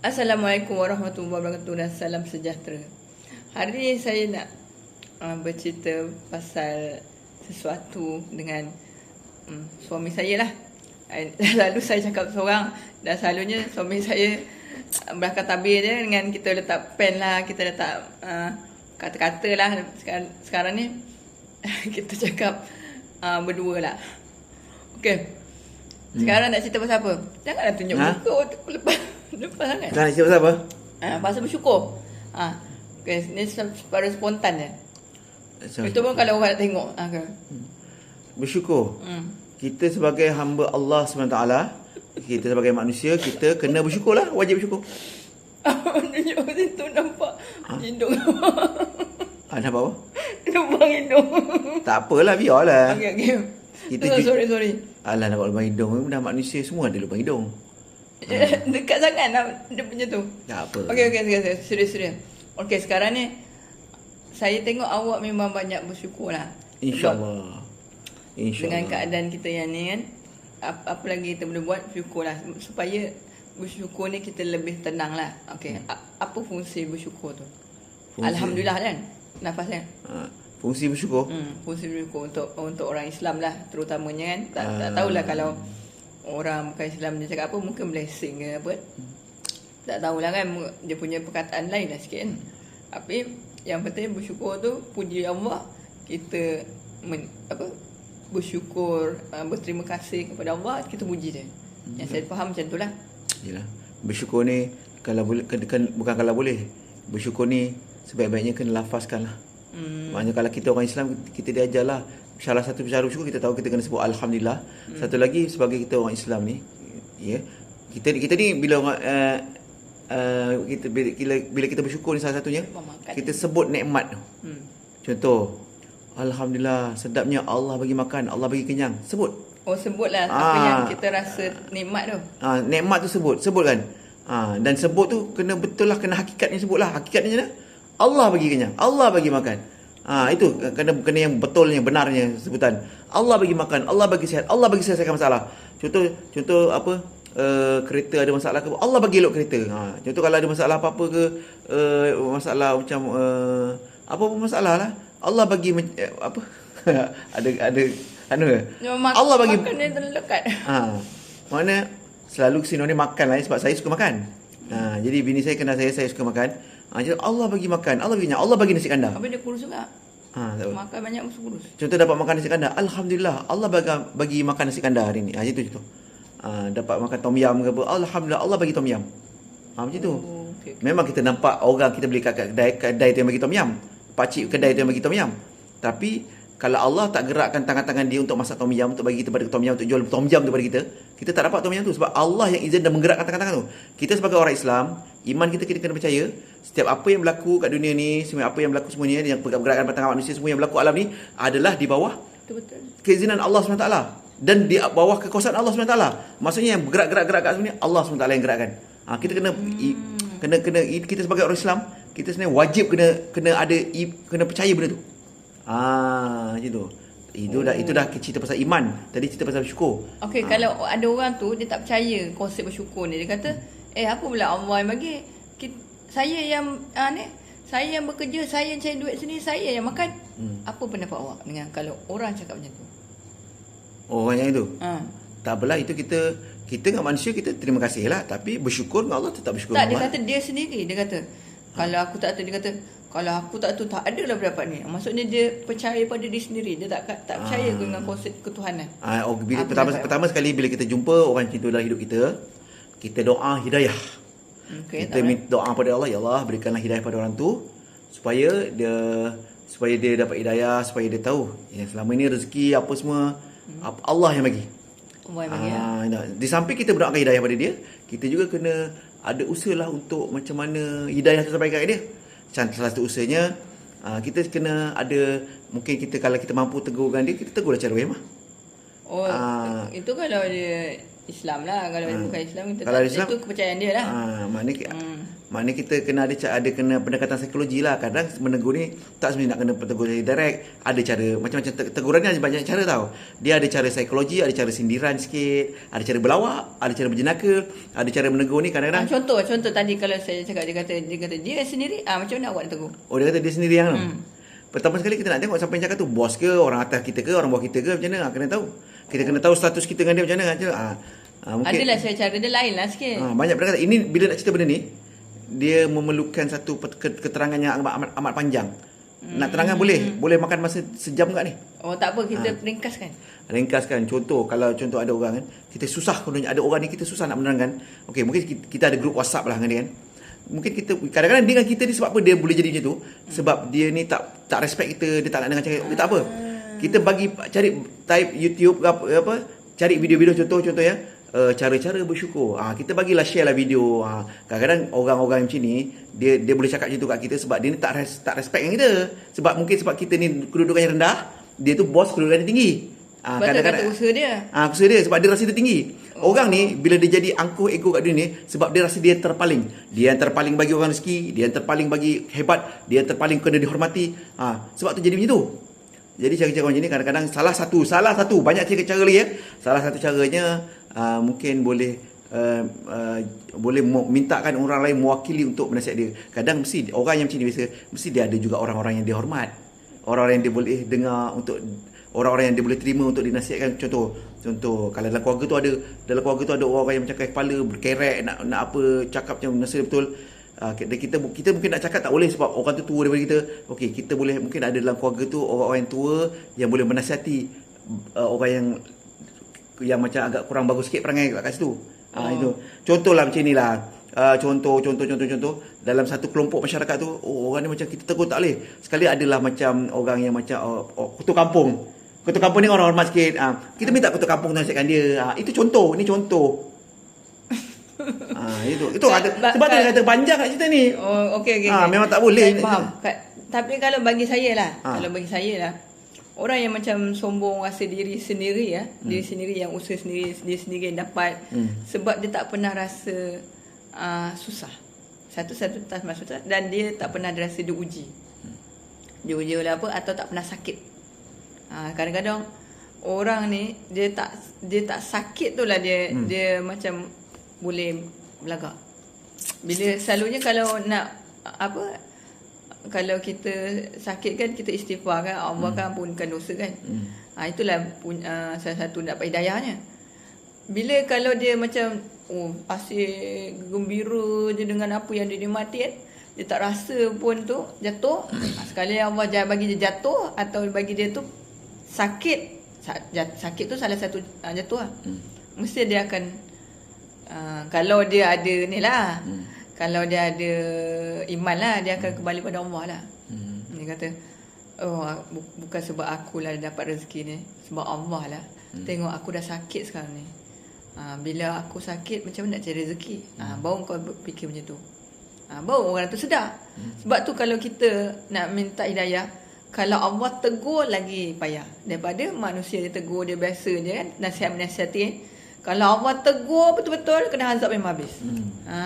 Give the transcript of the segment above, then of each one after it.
Assalamualaikum warahmatullahi wabarakatuh dan salam sejahtera. Hari ini saya nak uh, bercerita pasal sesuatu dengan um, suami saya lah. Selalu saya cakap seorang dan selalunya suami saya uh, belakang tabir je dengan kita letak pen lah, kita letak uh, kata-kata lah. Sekarang, sekarang ni kita cakap uh, berdua lah. Okay. Sekarang nak cerita pasal apa? Janganlah tunjuk Ha? muka lepas lepas sangat. Nak cerita pasal apa? Ah, pasal bersyukur. Ah, okay, ni se- separuh spontan je. Macam Itu pun kalau orang nak tengok. Ah, okay. Bersyukur. Hmm. Kita sebagai hamba Allah SWT, kita sebagai manusia, kita kena bersyukur lah. Wajib bersyukur. Tunjuk situ nampak hidung. Ah, nampak apa? Lubang hidung. Tak apalah, biarlah. Okey, okey. Kita Oh, sorry, sorry. Alah, nampak lubang hidung. Dah manusia semua ada lubang hidung. Dekat sangat nak dia punya tu. Tak apa. Okey, okey, okey. okey. Serius, serius. Okey, sekarang ni saya tengok awak memang banyak bersyukur lah. InsyaAllah. Dengan InsyaAllah. keadaan kita yang ni kan apa, apa lagi kita boleh buat syukurlah supaya bersyukur ni kita lebih tenang lah okay. apa fungsi bersyukur tu Fungsi- Alhamdulillah kan nafasnya Ha, fungsi bersyukur. hmm, fungsi bersyukur untuk untuk orang Islam lah terutamanya kan tak, tak Ah. tahulah kalau orang bukan Islam dia cakap apa mungkin blessing ke apa tak tahulah kan dia punya perkataan lain lah sikit kan tapi yang penting bersyukur tu puji Allah kita men, apa bersyukur uh, berterima kasih kepada Allah kita puji dia yang saya faham macam tu lah Yelah. Bersyukur ni, kalau boleh, kan, kan, bukan kalau boleh. Bersyukur ni, sebaik-baiknya kena lafazkan lah. hmm. Maknanya kalau kita orang Islam kita diajar lah salah satu cara bersyukur kita tahu kita kena sebut alhamdulillah. Hmm. Satu lagi sebagai kita orang Islam ni ya kita kita ni bila orang uh, uh, kita bila, bila kita bersyukur ni salah satunya Memakan. kita sebut nikmat tu. hmm. Contoh alhamdulillah sedapnya Allah bagi makan, Allah bagi kenyang. Sebut. oh sebutlah apa Ah. yang kita rasa nikmat tu Ha, nikmat tu sebut, sebut kan. Ha, dan sebut tu kena betul lah, kena hakikatnya sebut lah. Hakikatnya? Allah bagi kenyang, Allah bagi makan. Ha, itu kena kena yang betulnya, benarnya sebutan. Allah bagi makan, Allah bagi sihat, Allah bagi selesaikan masalah. Contoh contoh apa? Uh, kereta ada masalah ke Allah bagi elok kereta. Ha, contoh kalau ada masalah apa-apa ke uh, masalah macam uh, apa pun masalah lah. Allah bagi eh, apa? ada ada anu ke? Mak- Allah bagi makan dia terlekat Ha. Mana selalu kesini ni makan lah eh, sebab saya suka makan. Ha, jadi bini saya kenal saya saya suka makan. Ha, jadi Allah bagi makan, Allah bagi Allah bagi nasi kandar. Habis dia kurus juga Ha, tak. Makan banyak mesti kurus Contoh dapat makan nasi kandar, alhamdulillah Allah bagi bagi makan nasi kandar hari ni. Ha, itu contoh. Ha, dapat makan tom yam ke apa, alhamdulillah Allah bagi tom yam. Ha, macam tu. Oh, okay. Memang kita nampak orang kita beli kat kedai, kedai tu yang bagi tom yam. Pakcik kedai tu yang bagi tom yam. Tapi kalau Allah tak gerakkan tangan-tangan dia untuk masak tom yam, untuk bagi kita pada tom yam, untuk jual tom yam tu pada kita, kita tak dapat tom yam tu sebab Allah yang izin dan menggerakkan tangan-tangan tu. Kita sebagai orang Islam, iman kita kita kena percaya setiap apa yang berlaku kat dunia ni, semua apa yang berlaku semuanya yang pergerakan tangan manusia semua yang berlaku alam ni adalah di bawah Betul-betul keizinan Allah SWT dan di bawah kekuasaan Allah SWT. Maksudnya yang bergerak-gerak-gerak kat sini Allah SWT yang gerakkan. Ha, kita kena i, kena kena i, kita sebagai orang Islam, kita sebenarnya wajib kena kena ada i, kena percaya benda tu. Ah, macam tu. Itu dah itu dah cerita pasal iman. Tadi cerita pasal syukur. Okey, kalau ada orang tu dia tak percaya konsep bersyukur ni. Dia kata, "Eh, apa pula Allah yang bagi? Kita, saya yang ah, ni, saya yang bekerja, saya yang cari duit sini, saya yang makan." Hmm. Apa pendapat awak dengan kalau orang cakap macam tu? Orang yang itu. Ha. Tak apalah itu kita kita dengan manusia kita terima kasih lah tapi bersyukur dengan Allah tetap bersyukur Tak, dia Allah. kata dia sendiri. Dia kata, kalau aku tak tu, dia kata, kalau aku tak tu, tak ada lah berapa ni. Maksudnya dia percaya pada diri sendiri. Dia tak tak percaya Ah. dengan konsep ketuhanan. Ah, oh, bila, Apa pertama pendapat pertama sekali bila kita jumpa orang itu dalam hidup kita, kita doa hidayah. Okey, kita minta doa pada Allah, ya Allah berikanlah hidayah pada orang tu supaya dia supaya dia dapat hidayah, supaya dia tahu yang selama ini rezeki apa semua apa Allah yang bagi. Allah yang bagi. Ah. Ah, nah, di samping kita berdoakan hidayah pada dia, kita juga kena ada usaha lah untuk macam mana hidayah tu sampai kat dia. Salah satu usahanya, ah, kita kena ada, mungkin kita kalau kita mampu tegurkan dia, kita tegurlah cara wemah. Oh, Ah. itu kalau dia Islam lah. Kalau Ah. bukan Islam kita Kalau tak, Islam- itu kepercayaan dia lah. Ah, maknanya Hmm. Maknanya kita kena ada ada kena pendekatan psikologi lah. Kadang menegur ni tak semestinya nak kena tegur secara direct. Ada cara macam-macam te- teguran ni ada banyak cara tau. Dia ada cara psikologi, ada cara sindiran sikit, ada cara berlawak, ada cara berjenaka, ada cara menegur ni Ah, kadang-kadang contoh, contoh tadi kalau saya cakap dia kata dia kata dia sendiri, ah macam mana awak nak tegur? Oh dia kata dia sendiri yang Hmm. Pertama sekali kita nak tengok siapa yang cakap tu Bos ke Orang atas kita ke Orang bawah kita ke Macam mana ha, Kena tahu Kita kena tahu status kita dengan dia macam mana ha, ha, mungkin, Adalah saya cara dia lain lah sikit. ha, Banyak benda kata Ini bila nak cerita benda ni Dia memerlukan satu keterangan yang amat, amat, amat panjang. Nak terangkan Hmm. boleh Boleh makan masa sejam tak ni. Oh tak apa. Kita ringkaskan. Ringkaskan. Contoh Kalau contoh ada orang kan Kita susah Kalau ada orang ni Kita susah nak menerangkan. Okey mungkin kita, kita ada grup whatsapp lah dengan dia kan. Mungkin kita Kadang-kadang dengan kita ni Sebab apa dia boleh jadi macam tu? Sebab dia ni tak tak respect kita Dia tak nak dengar cakap. Okay, Tak apa. Kita bagi Cari Type YouTube apa, apa Cari video-video contoh-contoh ya uh, Cara-cara bersyukur ha, Kita bagilah share lah video ha, Kadang-kadang orang-orang macam ni Dia dia boleh cakap macam tu kat kita Sebab dia ni tak res, tak respect dengan kita Sebab mungkin sebab kita ni Kedudukannya rendah Dia tu bos kedudukannya tinggi Ah, Betul kata usaha dia. Ah, usaha dia sebab dia rasa dia tinggi. Orang ni bila dia jadi angkuh ego kat dunia ni sebab dia rasa dia terpaling. Dia yang terpaling bagi orang rezeki, dia yang terpaling bagi hebat, dia yang terpaling kena dihormati. Ah, sebab tu jadi macam tu. Jadi cara-cara macam ni kadang-kadang salah satu, salah satu banyak cara cara lagi ya. Salah satu caranya ah, mungkin boleh uh, uh, boleh mintakan orang lain mewakili untuk menasihat dia. Kadang mesti orang yang macam ni biasa mesti dia ada juga orang-orang yang dia hormat. Orang-orang yang dia boleh dengar untuk orang-orang yang dia boleh terima untuk dinasihatkan contoh contoh kalau dalam keluarga tu ada dalam keluarga tu ada orang yang macam kepala berkerek nak nak apa cakap macam nasihat betul uh, kita, kita kita mungkin nak cakap tak boleh sebab orang tu tua daripada kita okey kita boleh mungkin ada dalam keluarga tu orang-orang yang tua yang boleh menasihati uh, orang yang yang macam agak kurang bagus sikit perangai kat situ ah Oh. itu contohlah macam inilah Uh, contoh contoh contoh contoh dalam satu kelompok masyarakat tu oh, orang ni macam kita tegur tak boleh sekali adalah macam orang yang macam oh, oh, ketua kampung ketua kampung ni orang hormat sikit uh, kita minta ketua kampung tu nasihatkan dia uh, itu contoh ni contoh Ah itu itu ada Ba- sebab tu kata panjang kat cerita ni Oh okey okey. Ah, okey. memang tak boleh. Saya faham. Tapi kalau bagi saya lah, Ah. kalau bagi saya lah orang yang macam sombong rasa diri sendiri ya, hmm. diri sendiri yang usaha sendiri, dia sendiri yang dapat Hmm. sebab dia tak pernah rasa uh, susah. Satu-satu tak pernah susah dan dia tak pernah rasa diuji. Diuji oleh apa atau tak pernah sakit. Ha, kadang-kadang orang ni dia tak dia tak sakit tu lah dia hmm. dia macam boleh belagak. Bila selalunya kalau nak apa kalau kita sakit kan kita istighfar kan Allah hmm. kan ampunkan dosa kan. Hmm. Ha, itulah pun, uh, salah satu dapat hidayahnya. Bila kalau dia macam oh asyik gembira je dengan apa yang dia nikmati kan dia tak rasa pun tu jatuh ha, sekali Allah jangan bagi dia jatuh atau bagi dia tu sakit sakit tu salah satu uh, jatuh lah. Hmm. Mesti dia akan uh, kalau dia ada ni lah. Hmm. Kalau dia ada iman lah dia akan kembali pada Allah lah. Hmm. Dia kata oh bu- bukan sebab aku lah dapat rezeki ni, sebab Allah lah. Hmm. Tengok aku dah sakit sekarang ni. Ha, bila aku sakit macam mana nak cari rezeki? Ha, baru kau fikir macam tu. Ha, baru orang tu sedar. Hmm. Sebab tu kalau kita nak minta hidayah, kalau Allah tegur lagi payah daripada manusia dia tegur dia biasa je kan nasihat menasihati kan. Kalau Allah tegur betul-betul kena azab memang habis. Hmm. Ha,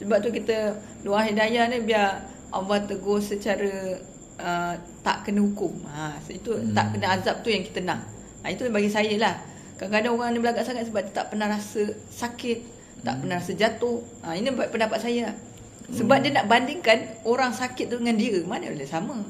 sebab tu kita doa hidayah ni biar Allah tegur secara uh, tak kena hukum. Ha, itu hmm. tak kena azab tu yang kita nak. Ha, itu bagi saya lah. Kadang-kadang orang ni belagak sangat sebab dia tak pernah rasa sakit, tak Hmm. pernah rasa jatuh. Ha, ini pendapat saya lah. Sebab dia nak bandingkan orang sakit tu dengan dia. Mana boleh sama.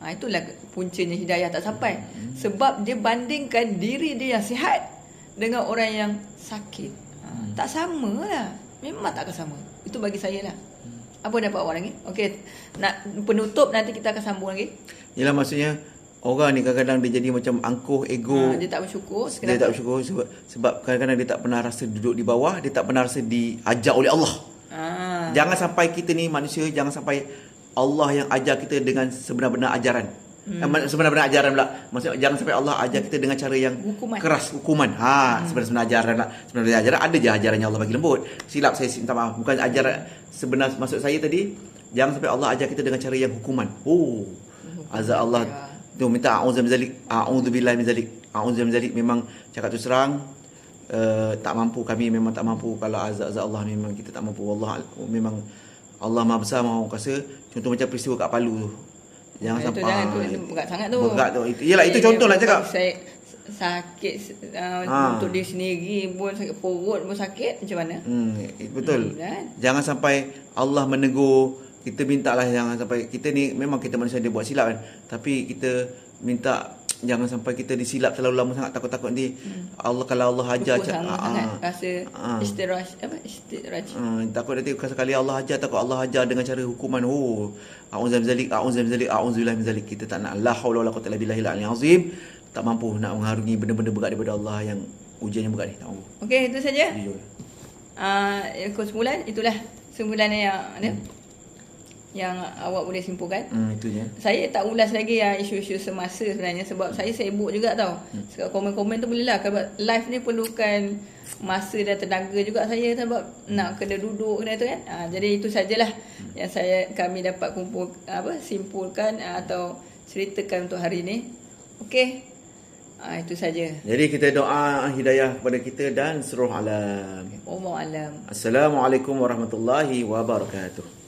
Ha, itulah puncanya hidayah tak sampai. Hmm. Sebab dia bandingkan diri dia yang sihat dengan orang yang sakit. Ha, Hmm. tak sama lah. Memang tak akan sama. Itu bagi saya lah. Hmm. Apa dapat awak lagi? Okey, nak penutup nanti kita akan sambung lagi. Yalah maksudnya orang ni kadang-kadang dia jadi macam angkuh ego Ha, dia tak bersyukur. dia tak bersyukur sebab sebab kadang-kadang dia tak pernah rasa duduk di bawah, dia tak pernah rasa diajar oleh Allah. Ha. Jangan sampai kita ni manusia jangan sampai Allah yang ajar kita dengan sebenar-benar ajaran. Hmm. Sebenar-benar ajaran pula. Maksudnya jangan sampai Allah ajar kita dengan cara yang Hukuman. keras hukuman. Ha, hmm. sebenar-benar ajaran lah. Sebenarnya ajaran ada je ajaran yang Allah bagi lembut. Silap saya minta maaf. Bukan ajaran sebenar maksud saya tadi jangan sampai Allah ajar kita dengan cara yang hukuman. Oh. Azza Allah tu minta a'udzu bidzalik a'udzu billahi min zalik A'udzubillahi min zalik memang cakap tu serang uh, tak mampu kami memang tak mampu kalau azab-azab Allah memang kita tak mampu Allah memang Allah Maha Besar Maha Kuasa contoh macam peristiwa kat Palu tu jangan Itu sampai jangan tu, itu berat sangat tu. berat tu itu yalah itu contoh lah cakap Saya sakit uh, Ha. untuk diri sendiri pun sakit perut pun sakit macam mana? Hmm, betul. Hmm, kan? Jangan sampai Allah menegur kita mintalah jangan sampai kita ni memang kita manusia dia buat silap kan. Tapi kita minta jangan sampai kita disilap terlalu lama sangat takut-takut nanti Allah kalau Allah ajar cak- ah, sangat ah. rasa Ah. istiraj apa istiraj. Hmm, takut nanti sekali Allah ajar takut Allah ajar dengan cara hukuman oh auzubillahi zalik auzubillahi zalik min zalik kita tak nak la haula wala quwwata illa billahil aliyil azim tak mampu nak mengharungi benda-benda berat daripada Allah yang ujian yang berat ni tak mampu Okey, itu saja. Ah, uh, kesimpulan itulah kesimpulan yang ada. Yang awak boleh simpulkan. hmm itu je Saya tak ulas lagi yang isu-isu semasa sebenarnya sebab saya sibuk juga tau. Sebab komen-komen tu boleh lah sebab live ni perlukan masa dan tenaga juga saya sebab nak kena duduk kena tu kan. Ha, jadi itu sajalah yang saya kami dapat kumpul apa simpulkan atau ceritakan untuk hari ni. Okey. Ha, itu saja. Jadi kita doa hidayah kepada kita dan seluruh alam. Wallahu alam. Assalamualaikum warahmatullahi wabarakatuh.